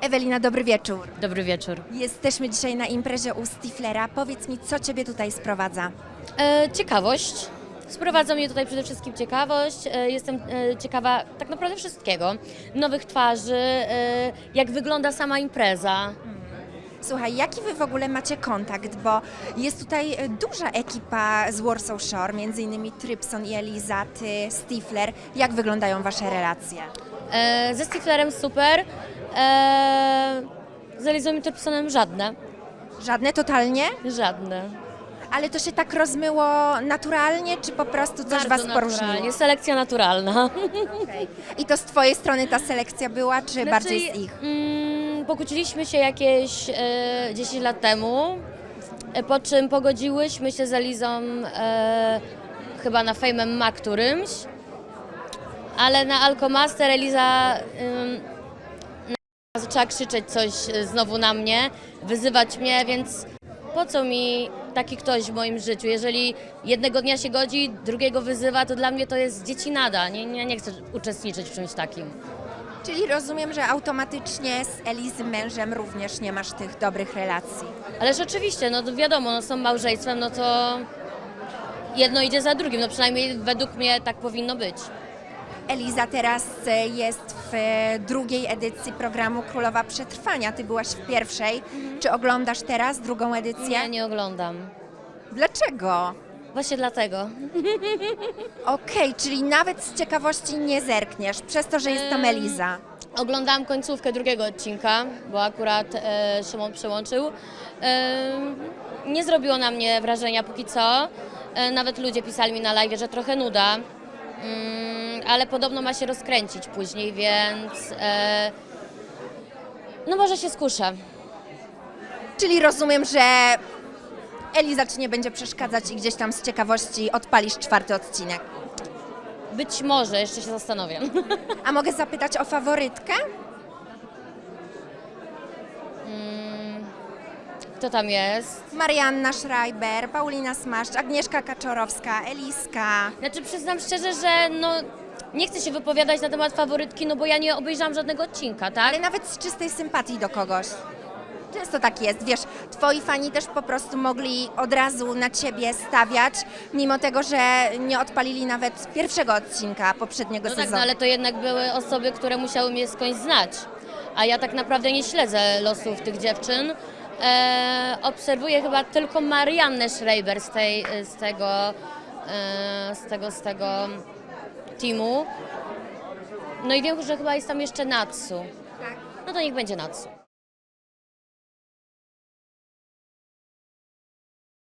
Ewelina, dobry wieczór. Dobry wieczór. Jesteśmy dzisiaj na imprezie u Stiflera. Powiedz mi, co Ciebie tutaj sprowadza? E, ciekawość. Sprowadza mnie tutaj przede wszystkim ciekawość. E, jestem e, ciekawa tak naprawdę wszystkiego. Nowych twarzy, e, jak wygląda sama impreza. Słuchaj, jaki Wy w ogóle macie kontakt, bo jest tutaj e, duża ekipa z Warsaw Shore, między innymi Trypson i Eliza, Ty, Stifler. Jak wyglądają Wasze relacje? E, ze Stiflerem super. E, z Elizą i Trypsonem żadne. Żadne totalnie? Żadne. Ale to się tak rozmyło naturalnie, czy po prostu coś Bardzo Was naturalnie. poróżniło? Selekcja naturalna. Okej. I to z Twojej strony ta selekcja była, czy bardziej z Znaczy, ich? Mm, pokłóciliśmy się jakieś e, 10 lat temu, e, po czym pogodziłyśmy się z Elizą e, chyba na Fame Ma którymś, ale na Alkomaster Eliza ym, na- zaczęła krzyczeć coś e, znowu na mnie, wyzywać mnie, więc po co mi taki ktoś w moim życiu? Jeżeli jednego dnia się godzi, drugiego wyzywa, to dla mnie to jest dziecinada. Nie, nie, nie chcę uczestniczyć w czymś takim. Czyli rozumiem, że automatycznie z Elizy mężem również nie masz tych dobrych relacji. Ale rzeczywiście, no to wiadomo, no są małżeństwem, no to jedno idzie za drugim, no przynajmniej według mnie tak powinno być. Eliza teraz e, jest w e, drugiej edycji programu Królowa Przetrwania. Ty byłaś w pierwszej. Czy oglądasz teraz drugą edycję? Ja nie oglądam. Dlaczego? Właśnie dlatego. Okej, czyli nawet z ciekawości nie zerkniesz, przez to, że jest tam Eliza. Oglądałam końcówkę drugiego odcinka, bo akurat e, Szymon przełączył. E, nie zrobiło na mnie wrażenia póki co. E, nawet ludzie pisali mi na live, że trochę nuda. Mm, ale podobno ma się rozkręcić później, więc e, no może się skuszę. Czyli rozumiem, że Eliza ci nie będzie przeszkadzać i gdzieś tam z ciekawości odpalisz czwarty odcinek. Być może, jeszcze się zastanowię. A mogę zapytać o faworytkę? Kto tam jest? Marianna Schreiber, Paulina Smaszcz, Agnieszka Kaczorowska, Eliska. Znaczy przyznam szczerze, że no nie chcę się wypowiadać na temat faworytki, no bo ja nie obejrzałam żadnego odcinka, tak? Ale nawet z czystej sympatii do kogoś. Często tak jest, wiesz, twoi fani też po prostu mogli od razu na ciebie stawiać, mimo tego, że nie odpalili nawet pierwszego odcinka poprzedniego No tak, sezonu. no ale to jednak były osoby, które musiały mnie skądś znać. A ja tak naprawdę nie śledzę losów tych dziewczyn. E, obserwuję chyba tylko Mariannę Schreiber z, tej, z tego, e, z tego, z tego teamu. No i wiem, że chyba jest tam jeszcze Natsu. Tak. No to niech będzie Natsu.